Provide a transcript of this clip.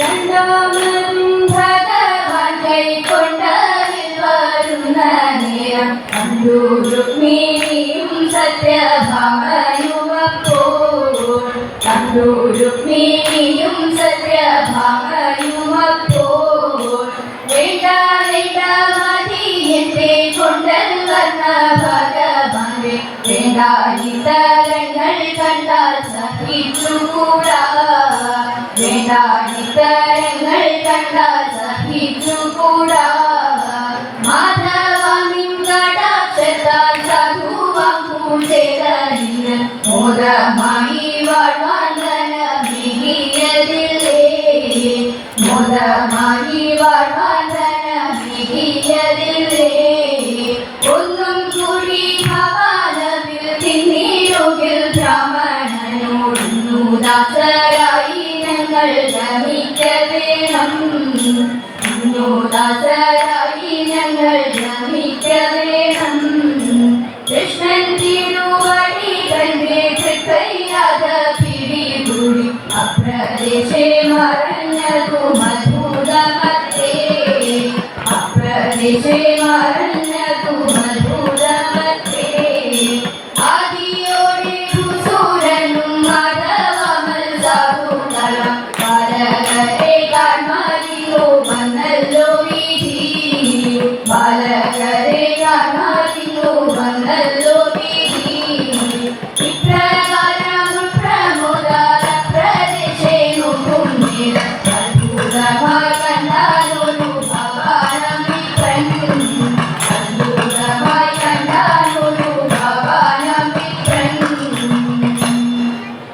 രണ്ടാമതും ഭഗവാൻ കൈക്കൊണ്ടതിൽ വരുന്ന നേരം കണ്ടു രുക്മിണിയും സത്യഭാമയുമപ്പോൾ. കണ്ടു രുക്മിണിയും സത്യഭാമയുമപ്പോൾ. വേണ്ട വേണ്ട മതി എന്റെ കൊണ്ടൽ വന്ന ഭഗവാനെ. വേണ്ട ഇത്തരങ്ങൾ കണ്ടാൽ സഹിച്ചുകൂടാ വേണ്ട കണ്ടാൽ സഹിച്ചുകൂടാ. മാധവാമിൻ കടാക്ഷത്താൽ സാധുവാം പൂജകളിന് മോദമായി വാഴ്വാൻ വിധിയതില്ലേ മോദമായി വാഴ്വാൻ വിധിയതില്ലേ ഒന്നും കൂടി ഭവാനവിൽ തിന്നീരുകിൽ ബ്രാഹ്മണനോടുന്നു ദാസരായി. ഞങ്ങൾ ഗമിക്ക വേണം. ദാസരായി ഞങ്ങൾ ഗമിക്ക വേണം. കൃഷ്ണൻ തിരുവടി കണ്ടേ തൃക്കയ്യാത പിടികൂടി അപ്രദേശേ മറഞ്ഞതു മധുരമത്തേ അപ്രദേശേ മറ Hare Rama